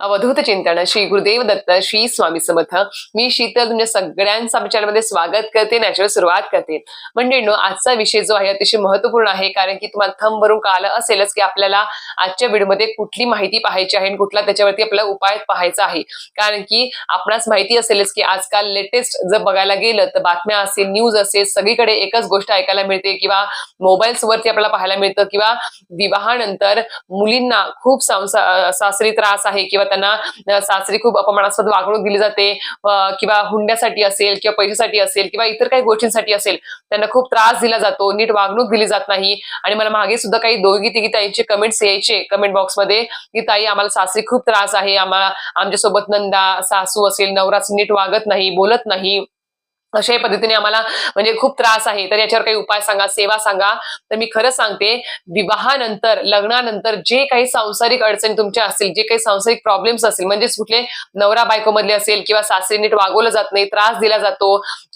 अवधूत चिंतन श्री गुरुदेव दत्त श्री स्वामी समर्थ. मी शीतल तुमच्या सगळ्यांचं आमच्या चॅनलमध्ये स्वागत करते नॅचरल सुरुवात करते. म्हणजे आजचा विषय जो आहे अतिशय महत्त्वपूर्ण आहे कारण की तुम्हाला थंब भरून कळालं असेलच की आपल्याला आजच्या व्हिडिओमध्ये कुठली माहिती पाहायची आहे आणि कुठला त्याच्यावरती आपल्याला उपाय पाहायचा आहे. कारण की आपणास माहिती असेलच की आजकाल लेटेस्ट जर बघायला गेलं तर बातम्या असेल न्यूज असेल सगळीकडे एकच गोष्ट ऐकायला मिळते किंवा मोबाईल्स वरती आपल्याला पाहायला मिळतं किंवा विवाहानंतर मुलींना खूप संसा- सासरी त्रास आहे किंवा त्यांना सासरी खूप अपमानास्पद वागणूक दिली जाते किंवा हुंड्यासाठी असेल किंवा पैशासाठी असेल किंवा इतर काही गोष्टींसाठी असेल त्यांना खूप त्रास दिला जातो नीट वागणूक दिली जात नाही. आणि मला मागे सुद्धा काही दोघी तिघी ताईंचे कमेंट्स यायचे कमेंट बॉक्समध्ये की ताई आम्हाला सासरी खूप त्रास आहे आम्हाला आमच्यासोबत नंदा सासू असेल नवराच नीट वागत नाही बोलत नाही. अशाही पद्धतीने आम्हाला म्हणजे खूप त्रास आहे. तर याच्यावर काही उपाय सांगा सेवा सांगा. तर मी खरं सांगते विवाहानंतर लग्नानंतर जे काही सांसारिक अडचणी तुमच्या असतील जे काही सांसारिक प्रॉब्लेम्स असतील म्हणजेच कुठले नवरा बायकोमधले असेल किंवा सासरी नीट वागवलं जात नाही त्रास दिला जातो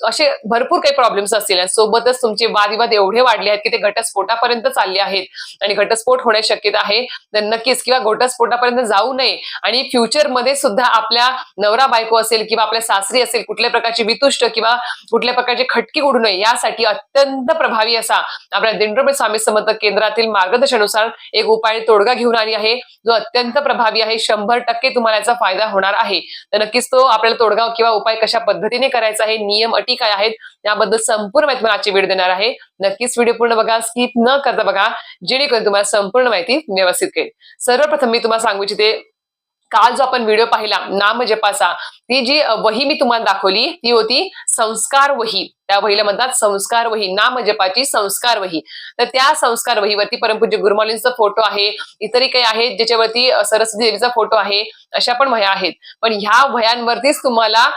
असे भरपूर काही प्रॉब्लेम्स असतील. आणि सोबतच तुमचे वादविवाद एवढे वाढले आहेत की ते घटस्फोटापर्यंत चालले आहेत. आणि घटस्फोट होण्याची शक्यता आहे. तर नक्कीच किंवा घटस्फोटापर्यंत जाऊ नये. आणि फ्युचरमध्ये सुद्धा आपल्या नवरा बायको असेल किंवा आपल्या सासरी असेल कुठल्या प्रकारची वितुष्ट किंवा कुठल्या प्रकारचे खटकी उडू नये. यासाठी अत्यंत प्रभावी असा आपल्या दिंडोबे स्वामी समर्थ केंद्रातील मार्गदर्शनानुसार एक उपाय तोडगा घेऊन आली आहे. जो अत्यंत प्रभावी आहे. शंभर टक्के तुम्हाला याचा फायदा होणार आहे. तर नक्कीच तो आपल्याला तोडगा किंवा उपाय कशा पद्धतीने करायचा आहे नियम अटी काय आहेत याबद्दल संपूर्ण माहिती मला आजची व्हिडिओ देणार आहे. नक्कीच व्हिडिओ पूर्ण बघा स्किप न करता बघा. जेणेकरून तुम्हाला संपूर्ण माहिती व्यवस्थित कळेल. सर्वप्रथम मी तुम्हाला सांगू इच्छिते काल जो आपण व्हिडिओ पाहिला नाम जपासा ती जी वही मी तुम्हाला दाखवली ती होती संस्कार वही. त्या वहीला म्हणतात संस्कार वही नाम जपाची संस्कार वही. तर त्या संस्कार वहीवरती परमपूज्य गुरुमालींचा फोटो आहे. इतरही काही आहेत ज्याच्यावरती सरस्वती देवीचा फोटो आहे. अशा पण वह्या आहेत. पण ह्या वह्यांवरतीच तुम्हाला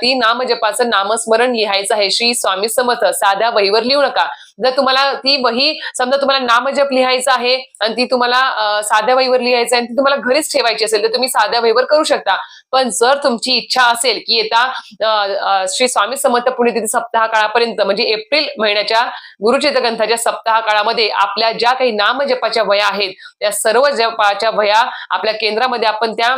ती नाम जपाचं नामस्मरण लिहायचं आहे. श्री स्वामी समर्थ साध्या वहीवर लिहू नका. जर तुम्हाला ती वही समजा तुम्हाला नामजप लिहायचं आहे आणि ती तुम्हाला साध्या वहीवर लिहायचं आहे आणि ती तुम्हाला घरीच ठेवायची असेल तर तुम्ही साध्या वहीवर करू शकता. पण जर तुमची इच्छा असेल की येता श्री स्वामी समर्थ पुण्यतिथी सप्ताह काळापर्यंत म्हणजे एप्रिल महिन्याच्या गुरुचित ग्रंथाच्या सप्ताह काळामध्ये आपल्या ज्या काही नामजपाच्या वया आहेत त्या सर्व जपाच्या वया आपल्या केंद्रामध्ये आपण त्या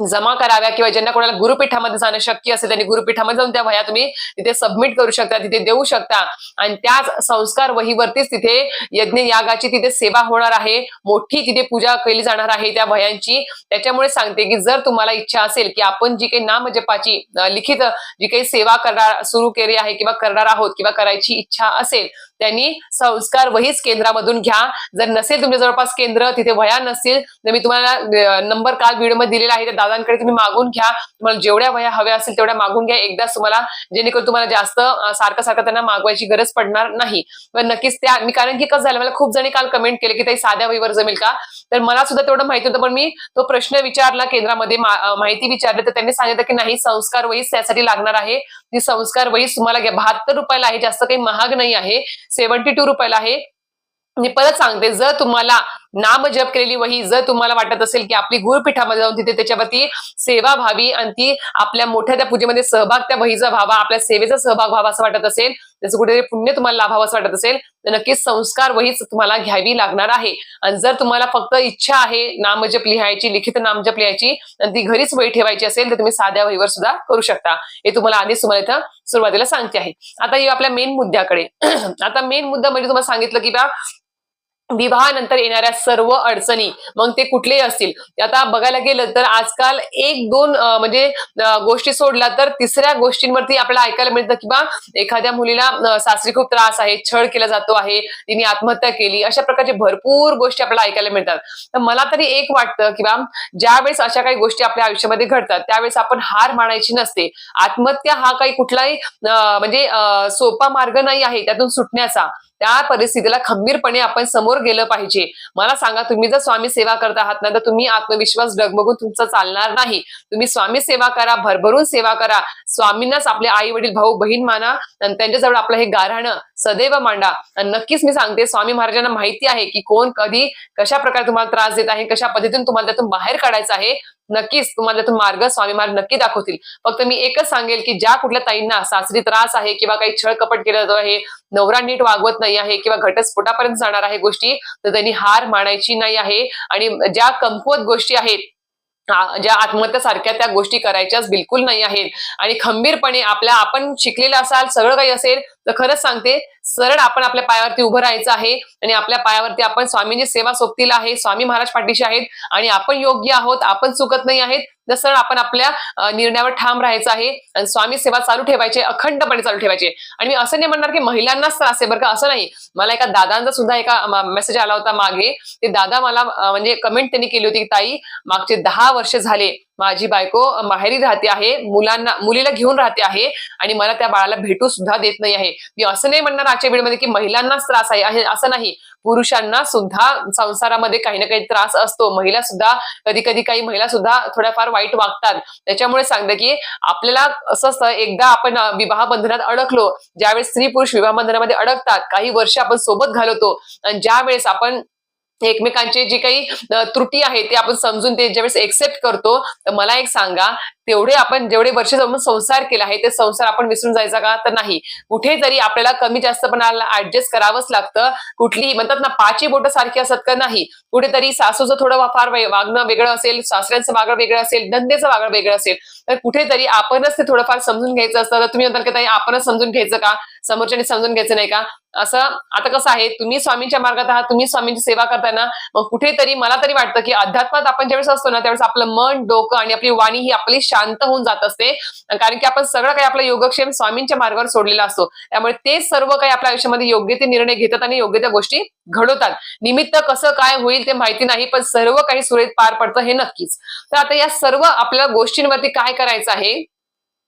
जमा कराव्या किंवा ज्यांना कोणाला गुरुपीठामध्ये जाणं शक्य असेल त्यांनी गुरुपीठामध्ये जाऊन त्या वह्या तुम्ही तिथे सबमिट करू शकता तिथे देऊ शकता. आणि त्याच संस्कार वहीवरतीच तिथे यज्ञ यागाची तिथे सेवा होणार आहे. मोठी तिथे पूजा केली जाणार आहे त्या वह्यांची. त्याच्यामुळे सांगते की जर तुम्हाला इच्छा असेल की आपण जी काही नामजपाची लिखित जी काही सेवा करणार सुरू केली आहे किंवा करणार आहोत किंवा करायची इच्छा असेल त्यांनी संस्कार वहीच केंद्रामधून घ्या. जर नसेल तुमच्या जवळपास केंद्र तिथे वया नसतील तर मी तुम्हाला नंबर काल व्हिडिओमध्ये दिलेला आहे त्या दादांकडे तुम्ही मागून घ्या. तुम्हाला जेवढ्या वया हव्या असतील तेवढ्या मागून घ्या. एकदाच तुम्हाला जेणेकरून तुम्हाला जास्त सारखं सारखं त्यांना मागवायची गरज पडणार नाही. पण नक्कीच त्या मी कारण की कसं झालं मला खूप जणी काल कमेंट केले की ताई साध्या वहीवर जमेल का? तर मला सुद्धा तेवढं माहिती होतं पण मी तो प्रश्न विचारला केंद्रामध्ये माहिती विचारली. तर त्यांनी सांगितलं की नाही संस्कार वहीच त्यासाठी लागणार आहे. ती संस्कार वही तुम्हाला घ्या. बहात्तर रुपयाला आहे जास्त काही महाग नाही आहे. सेव्हन्टी टू रुपयाला आहे. मी परत सांगते जर तुम्हाला नाम जप केलेली वही जर तुम्हाला वाटत असेल की आपली गुरुपीठामध्ये जाऊन तिथे त्याच्यावरती सेवा व्हावी आणि ती आपल्या मोठ्या त्या पूजेमध्ये सहभाग त्या वहीचा व्हावा आपल्या सेवेचा सहभाग व्हावा असं वाटत असेल त्याचं कुठेतरी पुण्य तुम्हाला लाभावं असं वाटत असेल तर नक्कीच संस्कार वहीच तुम्हाला घ्यावी लागणार आहे. आणि जर तुम्हाला फक्त इच्छा आहे नामजप लिहायची लिखित नामजप लिहायची आणि ती घरीच वही ठेवायची असेल तर तुम्ही साध्या वहीवर सुद्धा करू शकता. हे तुम्हाला आधीच तुम्हाला इथं सुरुवातीला सांगते आहे. आता येऊ आपल्या मेन मुद्द्याकडे. आता मेन मुद्दा म्हणजे तुम्हाला सांगितलं की बा विवाहानंतर येणाऱ्या सर्व अडचणी मग ते कुठलेही असतील. आता बघायला गेलं तर आजकाल एक दोन म्हणजे गोष्टी सोडल्या तर तिसऱ्या गोष्टींवरती आपल्याला ऐकायला मिळतं किंवा एखाद्या मुलीला सासरी खूप त्रास आहे छळ केला जातो आहे तिने आत्महत्या केली अशा प्रकारचे भरपूर गोष्टी आपल्याला ऐकायला मिळतात. तर मला तरी एक वाटतं की ज्यावेळेस अशा काही गोष्टी आपल्या आयुष्यामध्ये घडतात त्यावेळेस आपण हार मानायची नसते. आत्महत्या हा काही कुठलाही म्हणजे सोपा मार्ग नाही आहे त्यातून सुटण्याचा. त्या परिस्थितीला खंबीरपणे आपण समोर गेलं पाहिजे. मला सांगा तुम्ही जर स्वामी सेवा करत आहात ना तर तुम्ही आत्मविश्वास डगमगून तुमचा चालणार नाही. तुम्ही स्वामी सेवा करा भरभरून सेवा करा. स्वामींनाच आपले आई वडील भाऊ बहीण माना आणि त्यांच्याजवळ आपलं हे गाराणं सदैव मांडा. आणि नक्कीच मी सांगते स्वामी महाराजांना माहिती आहे की कोण कधी कशा प्रकारे तुम्हाला त्रास देत आहे कशा पद्धतीने तुम्हाला त्यातून बाहेर काढायचं आहे नक्कीच तुम्हाला त्यातून मार्ग स्वामी महाराज नक्की दाखवतील. फक्त मी एकच सांगेल की ज्या कुठल्या ताईंना सासरी त्रास आहे किंवा काही छळ कपट केलं जातो आहे नवरा नीट वागवत नाही आहे किंवा घटस्फोटापर्यंत जाणार आहे गोष्टी तर त्यांनी हार मानायची नाही आहे. आणि ज्या कमकुवत गोष्टी आहेत ज्या आत्महत्यासारख्या त्या गोष्टी करायच्याच बिलकुल नाही आहेत. आणि खंबीरपणे आपल्या आपण शिकलेलं असाल सगळं काही असेल तर खरंच सांगते सरळ आपण आपल्या पायावरती उभं राहायचं आहे आणि आपल्या पायावरती आपण स्वामींची सेवा सोबतीला आहे स्वामी महाराज पाठीशी आहेत आणि आपण योग्य आहोत आपण चुकत नाही आहेत तर सरळ आपण आपल्या निर्णयावर ठाम राहायचं आहे आणि स्वामी सेवा चालू ठेवायचे अखंडपणे चालू ठेवायचे. आणि मी असं नाही म्हणणार की महिलांनाच त्रास आहे बरं का असं नाही. मला एका दादांचा सुद्धा एका मेसेज आला होता मागे. ते दादा मला म्हणजे कमेंट त्यांनी केली होती की ताई मागचे दहा वर्ष झाले माझी बायको माहेरी राहते आहे मुलांना मुलीला घेऊन राहते आहे आणि मला त्या बाळाला भेटू सुद्धा देत नाही आहे. मी असं नाही म्हणणार आजच्या वेळेमध्ये की महिलांनाच त्रास आहे असं नाही. पुरुषांना सुद्धा संसारामध्ये काही ना काही त्रास असतो. महिला सुद्धा कधी कधी काही महिला सुद्धा थोड्याफार वाईट वागतात. त्याच्यामुळे सांगतं की आपल्याला असं असतं एकदा आपण विवाह बंधनात अडकलो ज्यावेळेस स्त्री पुरुष विवाह बंधनामध्ये अडकतात काही वर्ष आपण सोबत घालवतो आणि ज्या वेळेस आपण एकमेकांचे जे काही त्रुटी आहे ते आपण समजून ते ज्यावेळेस एक्सेप्ट करतो तर मला एक सांगा तेवढे आपण जेवढे वर्ष जमून संसार केला आहे ते संसार आपण विसरून जायचा का? तर नाही. कुठेतरी आपल्याला कमी जास्तपणाला ऍडजस्ट करावंच लागतं. कुठलीही म्हणतात ना पाची बोट सारखी असत का नाही? कुठेतरी सासूचं थोडं फार वागणं वेगळं असेल सासऱ्यांचं वागणं वेगळं असेल धंदेचं वागणं वेगळं असेल तर कुठेतरी आपणच ते थोडंफार समजून घ्यायचं असतं. तर तुम्ही म्हणताल की आपणच समजून घ्यायचं का? समोरच्याने समजून घ्यायचं नाही का? असं आता कसं आहे तुम्ही स्वामींच्या मार्गात आहात तुम्ही स्वामींची सेवा करताना मग कुठेतरी मला तरी वाटतं की अध्यात्मात आपण ज्यावेळेस असतो ना त्यावेळेस आपलं मन डोकं आणि आपली वाणी ही आपली शांत होऊन जात असते. कारण की आपण सगळं काही आपलं योगक्षेम स्वामींच्या मार्गावर सोडलेला असतो. त्यामुळे ते सर्व काही आपल्या आयुष्यामध्ये योग्य ते निर्णय घेतात आणि योग्य त्या गोष्टी घडवतात. निमित्त कसं काय होईल ते माहिती नाही पण सर्व काही सुरळीत पार पडतं हे नक्कीच. तर आता या सर्व आपल्या गोष्टींवरती काय करायचं आहे?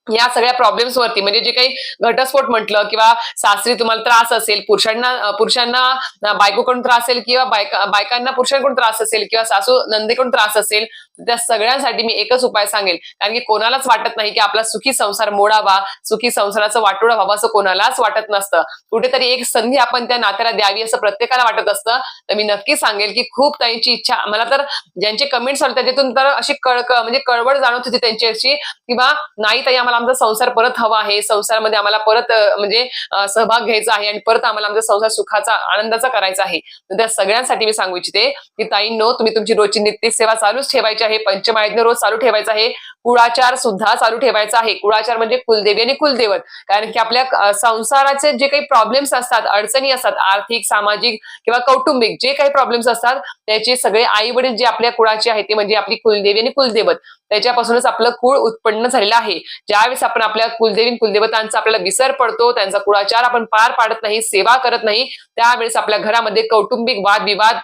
या सगळ्या प्रॉब्लेम्स वरती. म्हणजे जे काही घटस्फोट म्हटलं किंवा सासरी तुम्हाला त्रास असेल पुरुषांना पुरुषांना बायकोकडून त्रास असेल किंवा बायका बायकांना पुरुषांकडून त्रास असेल किंवा सासू नंदेकडून त्रास असेल त्या सगळ्यांसाठी मी एकच उपाय सांगेल. कारण की कोणालाच वाटत नाही की आपला सुखी संसार मोडावा सुखी संसाराचं वाटोळं व्हावा असं कोणालाच वाटत नसतं. कुठेतरी एक संधी आपण त्या नात्याला द्यावी असं प्रत्येकाला वाटत असतं. तर मी नक्की सांगेल की खूप त्यांची इच्छा मला तर ज्यांचे कमेंट्स आले त्याच्यातून तर अशी कळक म्हणजे कळवळ जाणवत होती त्यांची अशी किंवा नाही ताई आम्हाला आमचा संसार परत हवा आहे. संसारामध्ये आम्हाला परत म्हणजे सहभाग घ्यायचा आहे आणि परत आम्हाला आमचा संसार सुखाचा आनंदाचा करायचा आहे. तर त्या सगळ्यांसाठी मी सांगू इच्छिते की ताईंनो तुम्ही तुमची रोजची नित्य सेवा चालूच ठेवायची आहे. पंचमायज्ञ रोज चालू ठेवायचा आहे. कुळाचार सुद्धा चालू ठेवायचा आहे. कुळाचार म्हणजे कुलदेवी आणि कुलदेवत. कारण की आपल्या संसाराचे जे काही प्रॉब्लेम्स असतात अडचणी असतात आर्थिक सामाजिक किंवा कौटुंबिक जे काही प्रॉब्लेम्स असतात त्याचे सगळे आई वडील जे आपल्या कुळाचे आहेत ते म्हणजे आपली कुलदेवी आणि कुलदेवत. त्याच्यापासूनच आपलं कुळ उत्पन्न झालेलं आहे. ज्यावेळेस आपण आपल्या कुलदेवी कुलदेवतांचा आपल्याला विसर पडतो त्यांचा कुळाचार आपण पार पाडत नाही सेवा करत नाही त्यावेळेस आपल्या घरामध्ये कौटुंबिक वादविवाद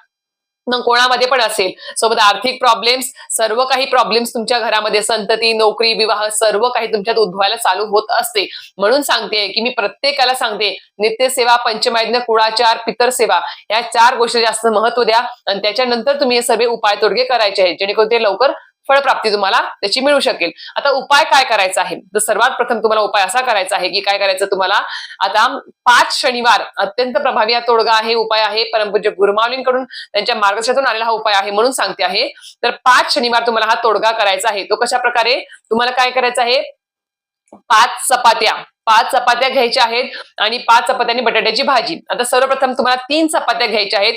कोणामध्ये पण असेल. सोबत आर्थिक प्रॉब्लेम्स सर्व काही प्रॉब्लेम्स तुमच्या घरामध्ये संतती नोकरी विवाह सर्व काही तुमच्यात उद्भवायला चालू होत असते. म्हणून सांगते की मी प्रत्येकाला सांगते नित्यसेवा पंचमायज्ञ कुळाचार पितर सेवा या चार गोष्टी जास्त महत्त्व द्या. आणि त्याच्यानंतर तुम्ही हे सर्व उपाय तोडगे करायचे आहेत. जेणेकरून ते लवकर फळप्राप्ती तुम्हाला त्याची मिळू शकेल. आता उपाय काय करायचा आहे? तर सर्वात प्रथम तुम्हाला उपाय असा करायचा आहे की काय करायचं तुम्हाला? आता पाच शनिवार अत्यंत प्रभावी हा तोडगा आहे उपाय आहे. परमपूज्य गुरुमावलींकडून त्यांच्या मार्गदर्शनातून आलेला हा उपाय आहे म्हणून सांगते आहे. तर पाच शनिवार तुम्हाला हा तोडगा करायचा आहे. तो कशा प्रकारे तुम्हाला काय करायचं आहे? पाच चपात्या. पाच चपात्या घ्यायच्या आहेत आणि पाच चपात्यांनी बटाट्याची भाजी. आता सर्वप्रथम तुम्हाला तीन चपात्या घ्यायच्या आहेत.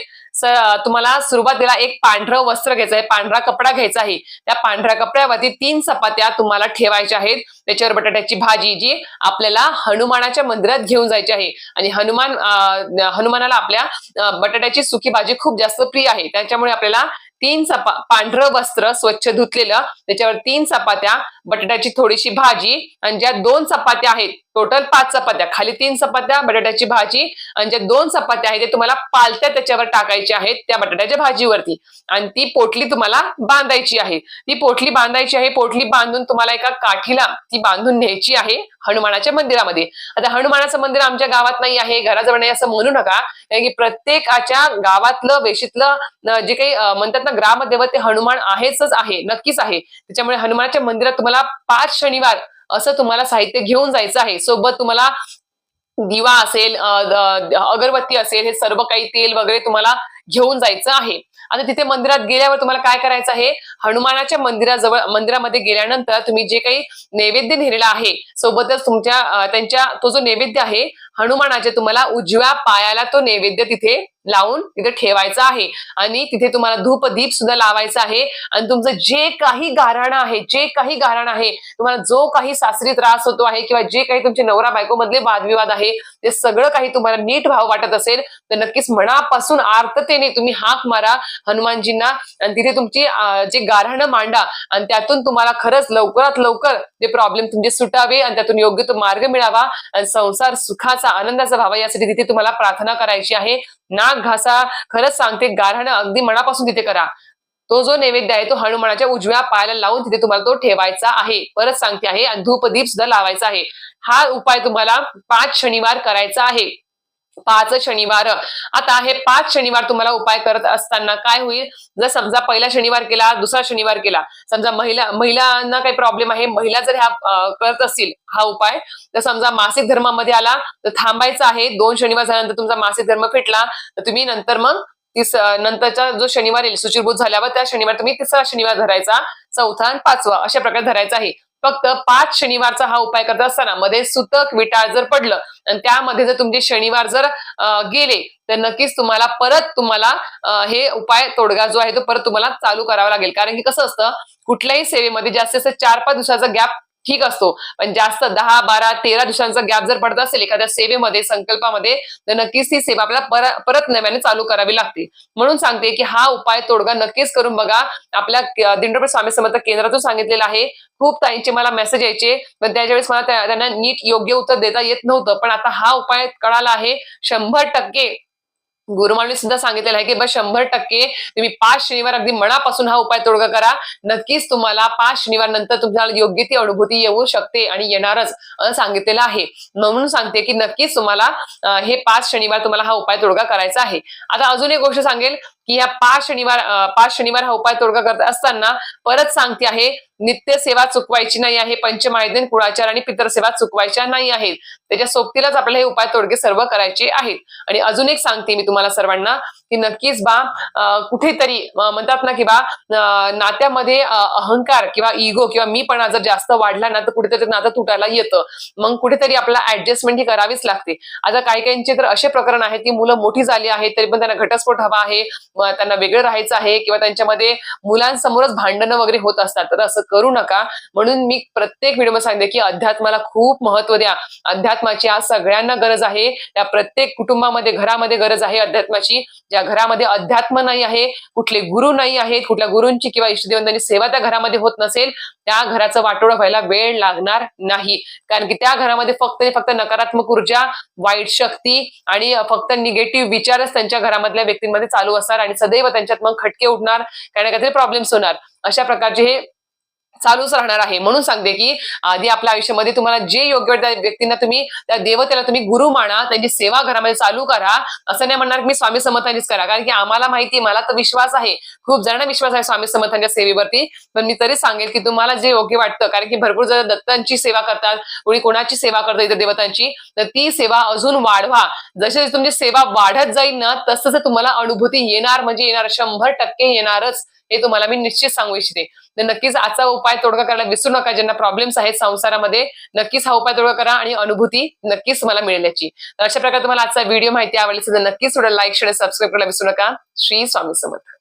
तुम्हाला सुरुवातीला एक पांढरं वस्त्र घ्यायचं आहे पांढरा कपडा घ्यायचा आहे. त्या पांढऱ्या कपड्यावरती तीन चपात्या तुम्हाला ठेवायच्या आहेत. त्याच्यावर बटाट्याची भाजी जी आपल्याला हनुमानाच्या मंदिरात घेऊन जायची आहे. आणि हनुमान हनुमानाला आपल्या बटाट्याची सुकी भाजी खूप जास्त प्रिय आहे. त्याच्यामुळे आपल्याला तीन चपा पांढरं वस्त्र स्वच्छ धुतलेलं त्याच्यावर तीन चपात्या बटाट्याची थोडीशी भाजी आणि ज्या दोन चपात्या आहेत टोटल पाच चपात्या. खाली तीन चपात्या बटाट्याची भाजी आणि ज्या दोन चपात्या आहेत ते तुम्हाला पालत्या त्याच्यावर टाकायच्या आहेत त्या बटाट्याच्या भाजीवरती. आणि ती पोटली तुम्हाला बांधायची आहे. ती पोटली बांधायची आहे पोटली बांधून तुम्हाला एका काठीला ती बांधून न्यायची आहे हनुमानाच्या मंदिरामध्ये. आता हनुमानाचं मंदिर आमच्या गावात नाही आहे घराजवळ नाही असं म्हणू नका. कारण की प्रत्येकाच्या गावातलं वेशीतलं जे काही म्हणतात ना ग्रामदेवत ते हनुमान आहेच आहे नक्कीच आहे. त्याच्यामुळे हनुमानाच्या मंदिरात तुम्हाला पाच शनिवार असं तुम्हाला साहित्य घेऊन जायचं आहे. सोबत तुम्हाला दिवा असेल अगरबत्ती असेल हे सर्व काही तेल वगैरे तुम्हाला घेऊन जायचं आहे. आता तिथे मंदिरात गेल्यावर तुम्हाला काय करायचं आहे? हनुमानाच्या मंदिराजवळ मंदिरामध्ये गेल्यानंतर तुम्ही जे काही नैवेद्य नेलेला आहे सोबतच तुमच्या त्यांच्या तो जो नैवेद्य आहे हनुमानाच्या तुम्हाला उजव्या पायाला तो नैवेद्य तिथे लावून तिथे ठेवायचा आहे. आणि तिथे तुम्हाला धूप दीप सुद्धा लावायचा आहे. आणि तुमचं जे काही गाराणं आहे जे काही गाराण आहे तुम्हाला जो काही सासरी त्रास होतो आहे किंवा जे काही तुमचे नवरा बायको मधले वादविवाद आहे ते सगळं काही तुम्हाला नीट भाव वाटत असेल तर नक्कीच मनापासून आर्ततेने तुम्ही हाक मारा हनुमानजींना. आणि तिथे तुमची जे गाराणं मांडा आणि त्यातून तुम्हाला खरंच लवकरात लवकर ते प्रॉब्लेम तुमचे सुटावे आणि त्यातून योग्य तो मार्ग मिळावा. आणि संसार सुखाचा आनंदाचा व्हावा यासाठी तिथे तुम्हाला प्रार्थना करायची आहे. नाक घासा खरंच सांगते गारहाणं अगदी मनापासून तिथे करा. तो जो नैवेद्य आहे तो हनुमानाच्या उजव्या पायाला लावून तिथे तुम्हाला तो ठेवायचा आहे. परत सांगते आहे आणि धूपदीप सुद्धा लावायचा आहे. हा उपाय तुम्हाला पाच शनिवार करायचा आहे. पाच शनिवार. आता हे पाच शनिवार तुम्हाला उपाय करत असताना काय होईल? जर समजा पहिला शनिवार केला दुसरा शनिवार केला समजा महिला महिलांना काही प्रॉब्लेम आहे महिला जर ह्या करत असतील हा उपाय तर समजा मासिक धर्मामध्ये आला तर थांबायचं आहे. दोन शनिवार झाल्यानंतर तुमचा मासिक धर्म फिटला तर तुम्ही नंतर मग तीस नंतरचा जो शनिवार येईल सुचिरभूत झाल्यावर त्या शनिवार तुम्ही तिसरा शनिवार धरायचा चौथा आणि पाचवा अशा प्रकारे धरायचा आहे. फक्त पाच शनिवारचा हा उपाय करत असताना मध्ये सुतक विटाळ जर पडलं आणि त्यामध्ये जर तुमचे शनिवार जर गेले तर नक्कीच तुम्हाला परत तुम्हाला हे उपाय तोडगा जो आहे तो परत तुम्हाला चालू करावा लागेल. कारण की कसं असतं कुठल्याही सेवेमध्ये जास्तीत जास्त चार पाच दिवसाचा गॅप ठीक असतो. पण जास्त दहा बारा तेरा दिवसांचा गॅप जर पडत असेल एखाद्या सेवेमध्ये संकल्पामध्ये तर नक्कीच ती सेवा आपल्याला परत नव्याने चालू करावी लागते. म्हणून सांगते की हा उपाय तोडगा नक्कीच करून बघा. आपल्या दिंडोपर स्वामी समर्थ केंद्रातून सांगितलेलं आहे. खूप ताईंचे मला मेसेज यायचे पण त्याच्यावेळेस मला त्यांना नीट योग्य उत्तर देता येत नव्हतं. पण आता हा उपाय कळाला आहे. शंभर टक्के गुरुमांनी सुद्धा सांगितलेलं आहे की बस शंभर टक्के तुम्ही पाच शनिवार अगदी मनापासून हा उपाय तोडगा करा. नक्कीच तुम्हाला पाच शनिवार नंतर तुम्हाला योग्य ती अनुभूती येऊ शकते आणि येणारच सांगितलेलं आहे. म्हणून सांगते की नक्कीच तुम्हाला हे पाच शनिवार तुम्हाला हा उपाय तोडगा करायचा आहे. आता अजून एक गोष्ट सांगेल. की ह्या पाच शनिवार पाच शनिवार हा उपाय तोडगा करत असताना परत सांगते आहे नित्य सेवा चुकवायची नाही आहे पंचमायदिन कुळाचार आणि पितर सेवा चुकवायच्या नाही आहेत. त्याच्या सोबतीलाच आपल्याला हे उपाय तोडगे सर्व करायचे आहेत. आणि अजून एक सांगते मी तुम्हाला सर्वांना की नक्कीच बा कुठेतरी म्हणतात ना की बा नात्यामध्ये अहंकार किंवा इगो किंवा मीपणा जर जास्त वाढला ना तर कुठेतरी नातं तुटायला येतं. मग कुठेतरी आपल्याला ऍडजस्टमेंट ही करावीच लागते. आता काही काहींचे तर असे प्रकरण आहेत की मुलं मोठी झाली आहेत तरी पण त्यांना घटस्फोट हवा आहे. त्यांना वेगळं राहायचं आहे किंवा त्यांच्यामध्ये मुलांसमोरच भांडणं वगैरे होत असतात. तर असं करू नका. म्हणून मी प्रत्येक व्हिडिओमध्ये सांगते की अध्यात्माला खूप महत्त्व द्या. अध्यात्माची आज सगळ्यांना गरज आहे. त्या प्रत्येक कुटुंबामध्ये घरामध्ये गरज आहे अध्यात्माची. ज्या घरामध्ये अध्यात्म नाही आहे कुठले गुरु नाही आहेत कुठल्या गुरूंची किंवा इष्टदेवतांची सेवा त्या घरामध्ये होत नसेल त्या घराचं वाटोळं व्हायला वेळ लागणार नाही. कारण की त्या घरामध्ये फक्त फक्त नकारात्मक ऊर्जा वाईट शक्ती आणि फक्त निगेटिव्ह विचारच त्यांच्या घरामधल्या व्यक्तींमध्ये चालू असणार आणि सदैव त्यांच्यात मग खटके उठणार काही ना काहीतरी प्रॉब्लेम्स होणार. अशा प्रकारचे हे चालूच राहणार आहे. म्हणून सांगते की आधी आपल्या आयुष्यामध्ये तुम्हाला जे योग्य वाटतं त्या व्यक्तींना तुम्ही त्या देवतेला तुम्ही गुरु माना त्यांची सेवा घरामध्ये चालू करा. असं नाही म्हणणार की मी स्वामी समर्थांनीच करा. कारण की आम्हाला माहिती मला तर विश्वास आहे. खूप जणांना विश्वास आहे स्वामी समर्थांच्या सेवेवरती. पण मी तरी सांगेल की तुम्हाला जे योग्य वाटतं कारण की भरपूर जण दत्तांची सेवा करतात कोणी कोणाची सेवा करतात इतर देवतांची तर ती सेवा अजून वाढवा. जशी जशी तुमची सेवा वाढत जाईल ना तसं तसं तुम्हाला अनुभूती येणार म्हणजे येणार. शंभर टक्के येणारच. हे तुम्हाला मी निश्चित सांगू इच्छिते. तर नक्कीच आजचा उपाय तोडगा करायला विसरू नका. ज्यांना प्रॉब्लेम्स आहेत संसारामध्ये नक्कीच हा उपाय तोडगा करा आणि अनुभूती नक्कीच तुम्हाला मिळेल याची. तर अशा प्रकारे तुम्हाला आजचा व्हिडिओ माहिती आवडली असेल तर नक्कीच थोडं लाईक शेअर सबस्क्राईब करायला विसरू नका. श्री स्वामी समर्थ.